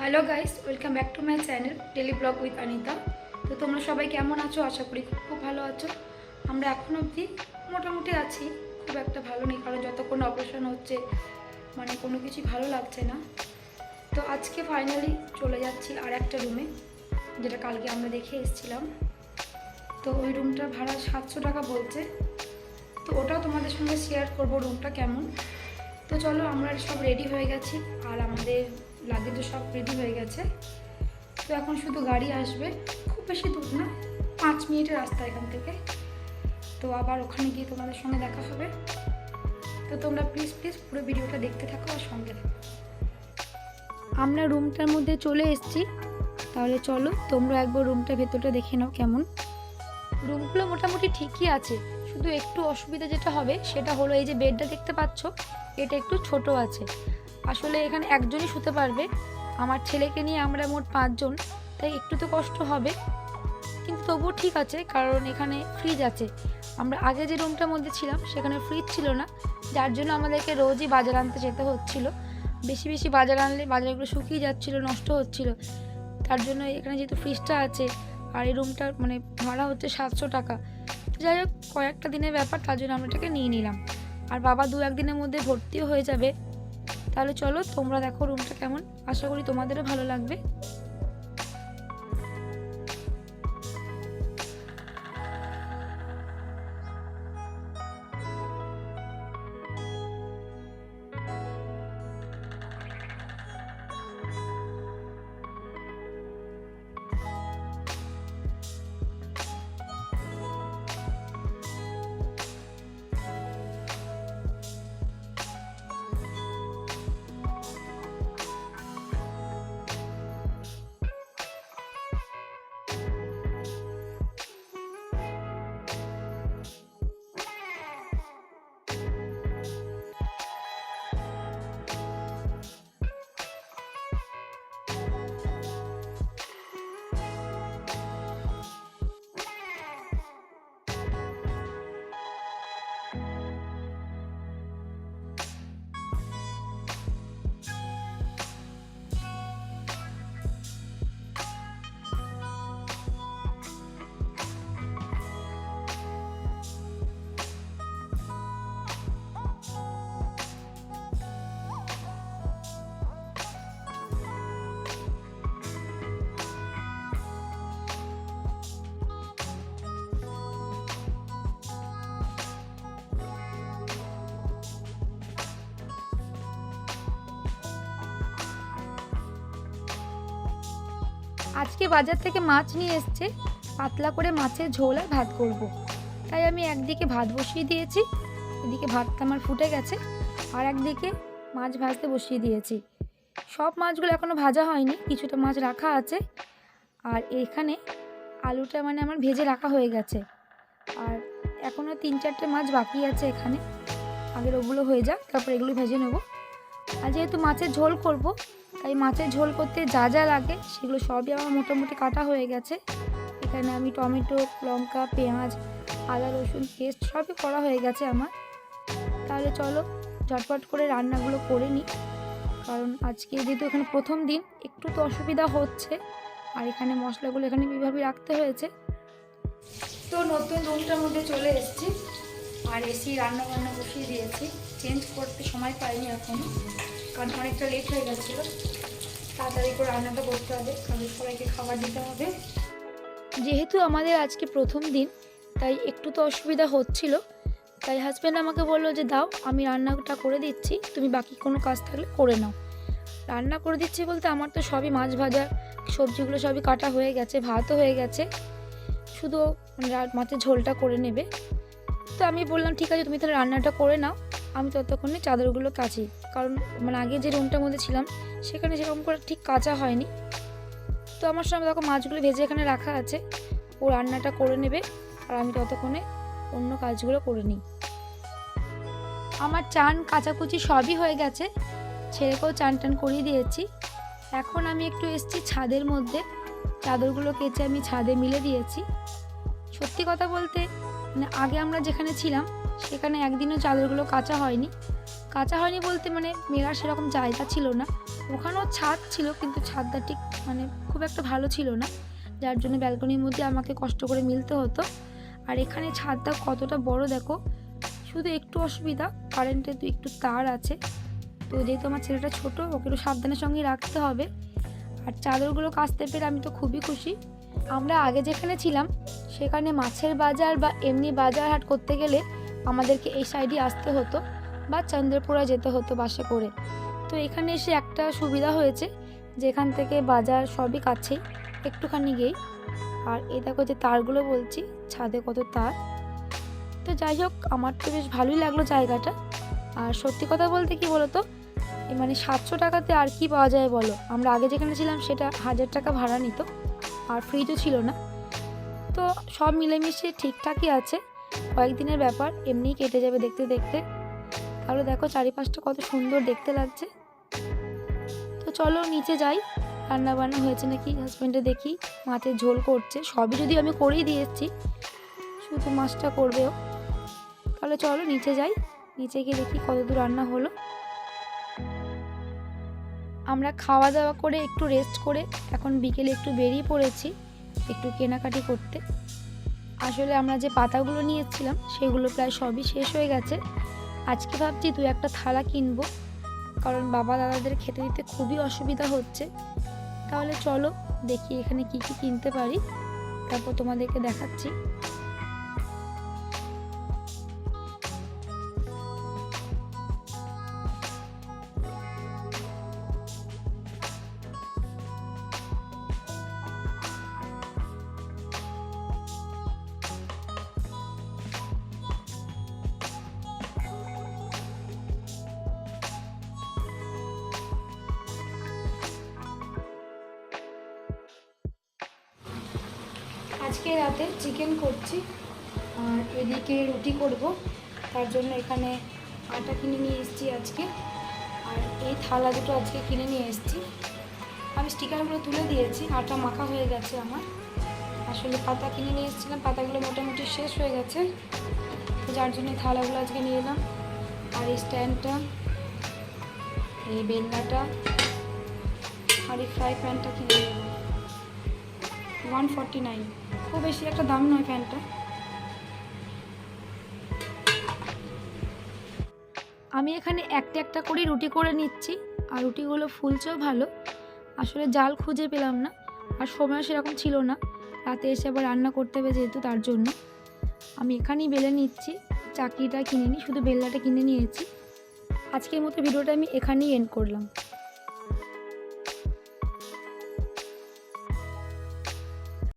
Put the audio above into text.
Hello guys welcome back to my channel daily vlog with Anita তো তোমরা সবাই কেমন আছো? আশা করি খুব খুব ভালো আছো। আমরা এখন অবধি মোটামুটি আছি। খুব একটা ভালো নেই, কারণ যতক্ষণ অপারেশন হচ্ছে মানে কোনো কিছুই ভালো লাগছে না। তো আজকে ফাইনালি চলে যাচ্ছি আর একটা রুমে যেটা কালকে আমরা দেখে এসেছিলাম। তো ওই রুমটার ভাড়া সাতশো টাকা বলছে। তো ওটাও তোমাদের সঙ্গে শেয়ার করব রুমটা কেমন। তো চলো আমরা সব রেডি হয়ে গেছি। আর আমাদের লাগেজও সব রেডি হয়ে গেছে। তো এখন শুধু গাড়ি আসবে। খুব বেশি দূর না, পাঁচ মিনিটের রাস্তা এখান থেকে। তো আবার ওখানে গিয়ে তোমাদের সঙ্গে দেখা হবে। তো তোমরা প্লিজ প্লিজ পুরো ভিডিওটা দেখতে থাকো আর সঙ্গে থাকো। আমরা রুমটার মধ্যে চলে এসেছি। তাহলে চলো, তোমরা একবার রুমটা ভেতরটা দেখে নাও কেমন। রুমগুলো মোটামুটি ঠিকই আছে। শুধু একটু অসুবিধা যেটা হবে, সেটা হলো এই যে বেডটা দেখতে পাচ্ছ, এটা একটু ছোট আছে। আসলে এখানে একজনই শুতে পারবে। আমার ছেলেকে নিয়ে আমরা মোট পাঁচজন, তাই একটু তো কষ্ট হবে। কিন্তু তবুও ঠিক আছে, কারণ এখানে ফ্রিজ আছে। আমরা আগে যে রুমটার মধ্যে ছিলাম, সেখানে ফ্রিজ ছিল না। যার জন্য আমাদেরকে রোজই বাজার আনতে যেতে হচ্ছিল। বেশি বেশি বাজার আনলে বাজারগুলো শুকিয়ে যাচ্ছিল, নষ্ট হচ্ছিল। তার জন্য এখানে যেহেতু ফ্রিজটা আছে, আর এই রুমটার মানে ভাড়া হচ্ছে সাতশো টাকা। যাই হোক, কয়েকটা দিনের ব্যাপার, তার জন্য আমরা এটাকে নিয়ে নিলাম। আর বাবা দু একদিনের মধ্যে ভর্তিও হয়ে যাবে। তাহলে চলো তোমরা দেখো রুমটা কেমন। আশা করি তোমাদেরও ভালো লাগবে। আজকে বাজার থেকে মাছ নিয়ে এসছে। পাতলা করে মাছের ঝোল আর ভাত করব। তাই আমি একদিকে ভাত বসিয়ে দিয়েছি, এদিকে ভাতটা আমার ফুটে গেছে, আর একদিকে মাছ ভাজতে বসিয়ে দিয়েছি। সব মাছগুলো এখনও ভাজা হয়নি, কিছুটা মাছ রাখা আছে। আর এখানে আলুটা মানে আমার ভেজে রাখা হয়ে গেছে। আর এখনও তিন চারটে মাছ বাকি আছে এখানে। আগের ওগুলো হয়ে যাক, তারপর এগুলো ভেজে নেব। আর যেহেতু মাছের ঝোল করব তাই মাছের ঝোল করতে যা যা লাগে, সেগুলো সবই আমার মোটামুটি কাটা হয়ে গেছে। এখানে আমি টমেটো, লঙ্কা, পেঁয়াজ, আদা, রসুন, পেস্ট সবই করা হয়ে গেছে আমার। তাহলে চলো ঝটপট করে রান্নাগুলো করে নিই, কারণ আজকে যেহেতু এখানে প্রথম দিন, একটু তো অসুবিধা হচ্ছে। আর এখানে মশলাগুলো এখানে এইভাবে রাখতে হয়েছে। তো নতুন রুমটার মধ্যে চলে এসেছি। আর এসি রান্না বান্না বসিয়ে দিয়েছি। চেঞ্জ করতে সময় পাইনি এখনও কারণ অনেকটা লেট হয়ে গেছিল। তাড়াতাড়ি করে রান্নাটা করতে হবে, কারণ সবাইকে খাবার দিতে হবে। যেহেতু আমাদের আজকে প্রথম দিন, তাই একটু তো অসুবিধা হচ্ছিল। তাই হাজব্যান্ড আমাকে বলল যে, দাও, আমি রান্নাটা করে দিচ্ছি, তুমি বাকি কোনো কাজ থাকলে করে নাও। রান্না করে দিচ্ছি বলতে আমার তো সবই মাছ ভাজা, সবজিগুলো সবই কাটা হয়ে গেছে, ভাতও হয়ে গেছে। শুধু রা- মাছের ঝোলটা করে নেবে। তো আমি বললাম, ঠিক আছে, তুমি তাহলে রান্নাটা করে নাও, আমি ততক্ষণে চাদরগুলো কাচি। কারণ মানে আগে যে রুমটার মধ্যে ছিলাম, সেখানে সেরকম করে ঠিক কাঁচা হয়নি। তো আমার সঙ্গে দেখো মাছগুলো ভেজে এখানে রাখা আছে। ও রান্নাটা করে নেবে আর আমি ততক্ষণে অন্য কাজগুলো করে নিই। আমার চান, কাচাকুচি সবই হয়ে গেছে। ছেলেকেও চান টান করিয়ে দিয়েছি। এখন আমি একটু এসেছি ছাদের মধ্যে। চাদরগুলো কেচে আমি ছাদে মিলে দিয়েছি। সত্যি কথা বলতে মানে আগে আমরা যেখানে ছিলাম, সেখানে একদিনও চাদরগুলো কাচা হয়নি। কাঁচা হয়নি বলতে মানে মেলার সেরকম জায়গা ছিল না। ওখানেও ছাদ ছিল, কিন্তু ছাদটা ঠিক মানে খুব একটা ভালো ছিল না। যার জন্য ব্যালকনির মধ্যে আমাকে কষ্ট করে মিলতে হতো। আর এখানে ছাদটা কতটা বড় দেখো, শুধু একটু অসুবিধা, কারেন্টের তো একটু তার আছে। তো যেহেতু আমার ছেলেটা ছোটো, ওকে একটু সাবধানের সঙ্গে রাখতে হবে। আর চাদরগুলো কাচতে পেরে আমি তো খুবই খুশি। আমরা আগে যেখানে ছিলাম, সেখানে মাছের বাজার বা এমনি বাজার হাট করতে গেলে আমাদেরকে এই সাইডে আসতে হতো। বা চন্দ্রপুরা যেতে হতো বাসে করে। তো এখানে এসে একটা সুবিধা হয়েছে, যেখান থেকে বাজার সবই কাছেই, একটুখানি গিয়েই। আর এই দেখো যে তারগুলো বলছি, ছাদে কত তার। তো যাই হোক, আমার তো বেশ ভালোই লাগল জায়গাটা। আর সত্যি কথা বলতে কি এ মানে সাতশো টাকাতে আর কি পাওয়া যায় বলো? আমরা আগে যেখানে ছিলাম সেটা হাজার টাকা ভাড়া নিত, আর ফ্রিজও ছিল না। তো সব মিলেমিশে ঠিকঠাকই আছে। কয়েকদিনের ব্যাপার, এমনিই কেটে যাবে দেখতে দেখতে। তাহলে দেখো চারিপাশটা কত সুন্দর দেখতে লাগছে। তো চলো নিচে যাই। রান্না বান্না হয়েছে নাকি? হাজব্যান্ডে দেখি, মাছের ঝোল করছে। সবই যদি আমি করেই দিয়ে এসেছি, শুধু মাছটা করবেও তাহলে চলো নিচে যাই। নিচে গিয়ে দেখি কত দূর রান্না হলো। আমরা খাওয়া দাওয়া করে একটু রেস্ট করে এখন বিকেলে একটু বেরিয়ে পড়েছি, একটু কেনাকাটি করতে। আসলে আমরা যে পাতাগুলো নিয়ে এসেছিলাম, সেগুলো প্রায় সবই শেষ হয়ে গেছে। আজকে ভাবছি দু একটা থালা কিনবো। কারণ বাবা দাদাদের খেতে দিতে খুবই অসুবিধা হচ্ছে। তাহলে চলো দেখি এখানে কি কি কিনতে পারি। তারপর তোমাদেরকে দেখাচ্ছি। আজকে রাতে চিকেন করছি, আর এদিকে রুটি করব। তার জন্য এখানে আটা কিনে নিয়ে এসেছি আজকে, আর এই থালা দুটো আজকে কিনে নিয়ে এসেছি। আমি স্টিকারগুলো তুলে দিয়েছি, আটা মাখা হয়ে গেছে আমার। আসলে পাতা কিনে নিয়ে এসেছিলাম, পাতাগুলো মোটামুটি শেষ হয়ে গেছে। যার জন্য থালাগুলো আজকে নিয়ে এলাম। আর এই স্ট্যান্ডটা, এই বেলনাটা, আর এই ফ্রাই প্যানটা কিনে নেব ওয়ান ফর্টি নাইন। খুব বেশি একটা দাম নয় প্যান্টটা আমি এখানে একটা একটা করে রুটি করে নিচ্ছি। আর রুটিগুলো ফুলছেও ভালো। আসলে জাল খুঁজে পেলাম না। আর সময় সেরকম ছিল না। রাতে এসে আবার রান্না করতে হবে যেহেতু তার জন্য। আমি এখানেই বেলে নিচ্ছি। চাকরিটা কিনে নিই। শুধু বেলনাটা কিনে নিয়েছি। আজকের মতো ভিডিওটা আমি এখানেই এন্ড করলাম।